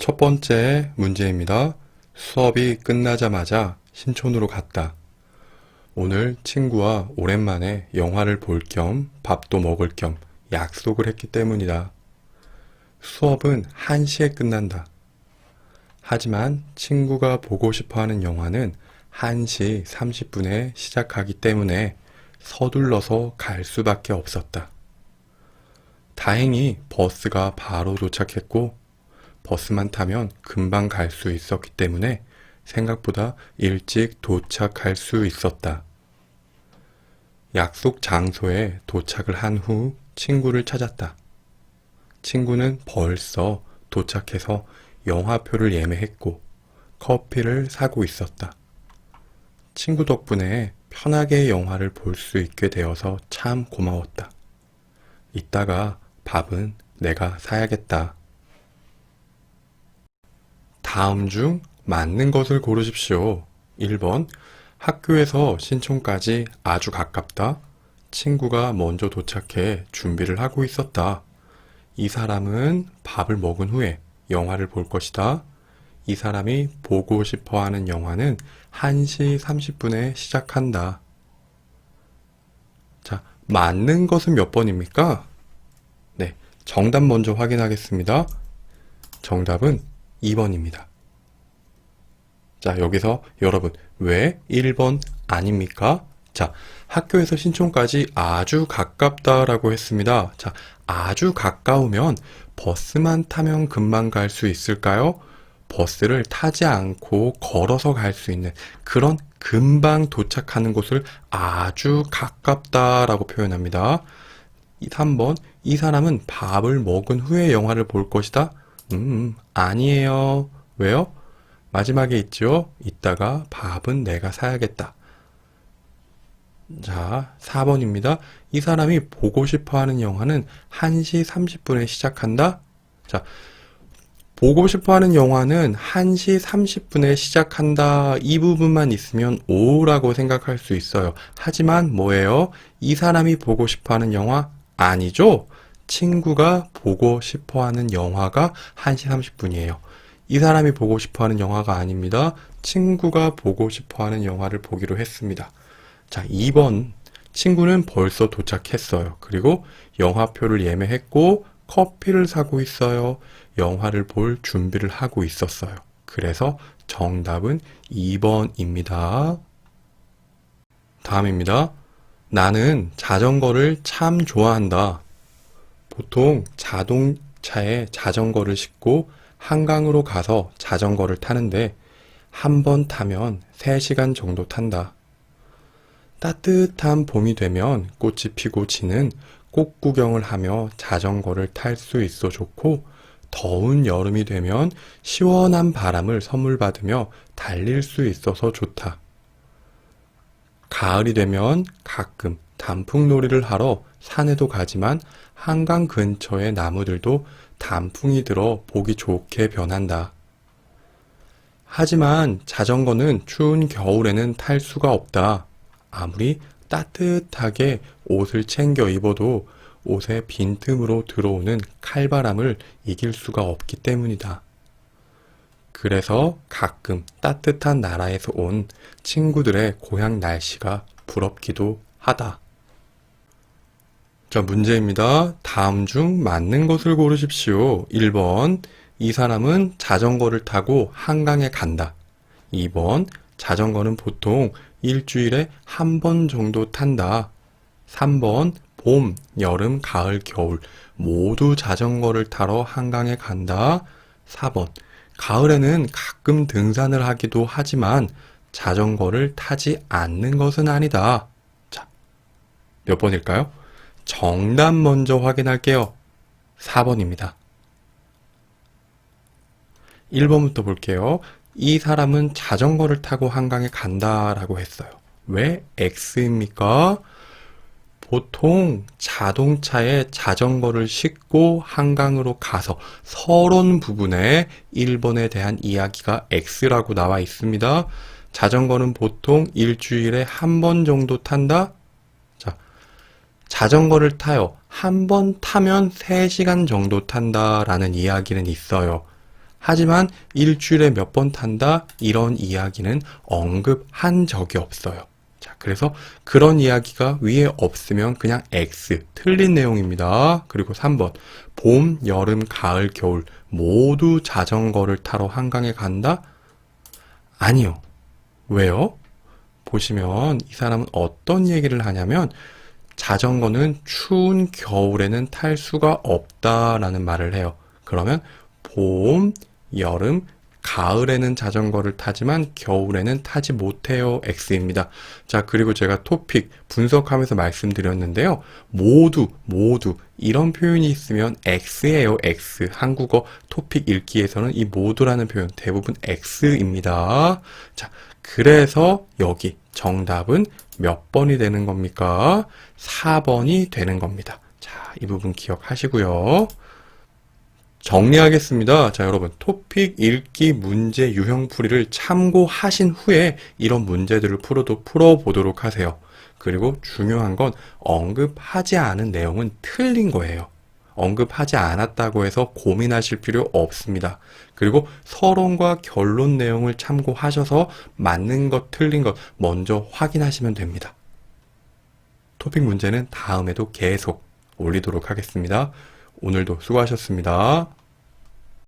첫 번째 문제입니다. 수업이 끝나자마자 신촌으로 갔다. 오늘 친구와 오랜만에 영화를 볼 겸 밥도 먹을 겸 약속을 했기 때문이다. 수업은 1시에 끝난다. 하지만 친구가 보고 싶어 하는 영화는 1시 30분에 시작하기 때문에 서둘러서 갈 수밖에 없었다. 다행히 버스가 바로 도착했고 버스만 타면 금방 갈 수 있었기 때문에 생각보다 일찍 도착할 수 있었다. 약속 장소에 도착을 한 후 친구를 찾았다. 친구는 벌써 도착해서 영화표를 예매했고 커피를 사고 있었다. 친구 덕분에 편하게 영화를 볼 수 있게 되어서 참 고마웠다. 이따가 밥은 내가 사야겠다. 다음 중 맞는 것을 고르십시오. 1번. 학교에서 신촌까지 아주 가깝다. 친구가 먼저 도착해 준비를 하고 있었다. 이 사람은 밥을 먹은 후에 영화를 볼 것이다. 이 사람이 보고 싶어 하는 영화는 1시 30분에 시작한다. 자, 맞는 것은 몇 번입니까? 네, 정답 먼저 확인하겠습니다. 정답은 2번입니다. 자, 여기서 여러분, 왜 1번 아닙니까? 자, 학교에서 신촌까지 아주 가깝다라고 했습니다. 자, 아주 가까우면 버스만 타면 금방 갈 수 있을까요? 버스를 타지 않고 걸어서 갈 수 있는 그런 금방 도착하는 곳을 아주 가깝다라고 표현합니다. 3번, 이 사람은 밥을 먹은 후에 영화를 볼 것이다? 음, 아니에요. 왜요? 마지막에 있죠? 이따가 밥은 내가 사야겠다. 자, 4번입니다. 이 사람이 보고 싶어 하는 영화는 1시 30분에 시작한다? 자, 보고 싶어 하는 영화는 1시 30분에 시작한다. 이 부분만 있으면 오라고 생각할 수 있어요. 하지만 뭐예요? 이 사람이 보고 싶어 하는 영화 아니죠? 친구가 보고 싶어 하는 영화가 1시 30분이에요. 이 사람이 보고 싶어 하는 영화가 아닙니다. 친구가 보고 싶어 하는 영화를 보기로 했습니다. 자, 2번. 친구는 벌써 도착했어요. 그리고 영화표를 예매했고 커피를 사고 있어요. 영화를 볼 준비를 하고 있었어요. 그래서 정답은 2번입니다. 다음입니다. 나는 자전거를 참 좋아한다. 보통 자동차에 자전거를 싣고 한강으로 가서 자전거를 타는데 한 번 타면 3시간 정도 탄다. 따뜻한 봄이 되면 꽃이 피고 지는 꽃 구경을 하며 자전거를 탈 수 있어 좋고 더운 여름이 되면 시원한 바람을 선물 받으며 달릴 수 있어서 좋다. 가을이 되면 가끔 단풍놀이를 하러 산에도 가지만 한강 근처의 나무들도 단풍이 들어 보기 좋게 변한다. 하지만 자전거는 추운 겨울에는 탈 수가 없다. 아무리 따뜻하게 옷을 챙겨 입어도 옷의 빈틈으로 들어오는 칼바람을 이길 수가 없기 때문이다. 그래서 가끔 따뜻한 나라에서 온 친구들의 고향 날씨가 부럽기도 하다. 자, 문제입니다. 다음 중 맞는 것을 고르십시오. 1번. 이 사람은 자전거를 타고 한강에 간다. 2번. 자전거는 보통 일주일에 한 번 정도 탄다. 3번. 봄, 여름, 가을, 겨울 모두 자전거를 타러 한강에 간다. 4번. 가을에는 가끔 등산을 하기도 하지만 자전거를 타지 않는 것은 아니다. 자, 몇 번일까요? 정답 먼저 확인할게요. 4번입니다. 1번부터 볼게요. 이 사람은 자전거를 타고 한강에 간다라고 했어요. 왜 X입니까? 보통 자동차에 자전거를 싣고 한강으로 가서 서론 부분에 1번에 대한 이야기가 X라고 나와 있습니다. 자전거는 보통 일주일에 한 번 정도 탄다? 자, 자전거를 타요. 한 번 타면 3시간 정도 탄다라는 이야기는 있어요. 하지만 일주일에 몇 번 탄다? 이런 이야기는 언급한 적이 없어요. 자, 그래서 그런 이야기가 위에 없으면 그냥 X, 틀린 내용입니다. 그리고 3번, 봄, 여름, 가을, 겨울 모두 자전거를 타러 한강에 간다? 아니요. 왜요? 보시면 이 사람은 어떤 얘기를 하냐면 자전거는 추운 겨울에는 탈 수가 없다라는 말을 해요. 그러면 봄, 여름, 가을에는 자전거를 타지만 겨울에는 타지 못해요. X입니다. 자, 그리고 제가 토픽 분석하면서 말씀드렸는데요. 모두, 모두 이런 표현이 있으면 X예요. X. 한국어 토픽 읽기에서는 이 모두라는 표현 대부분 X입니다. 자, 그래서 여기 정답은 몇 번이 되는 겁니까? 4번이 되는 겁니다. 자, 이 부분 기억하시고요. 정리하겠습니다. 자, 여러분. 토픽 읽기 문제 유형풀이를 참고하신 후에 이런 문제들을 풀어도 풀어보도록 하세요. 그리고 중요한 건 언급하지 않은 내용은 틀린 거예요. 언급하지 않았다고 해서 고민하실 필요 없습니다. 그리고 서론과 결론 내용을 참고하셔서 맞는 것, 틀린 것 먼저 확인하시면 됩니다. 토픽 문제는 다음에도 계속 올리도록 하겠습니다. 오늘도 수고하셨습니다.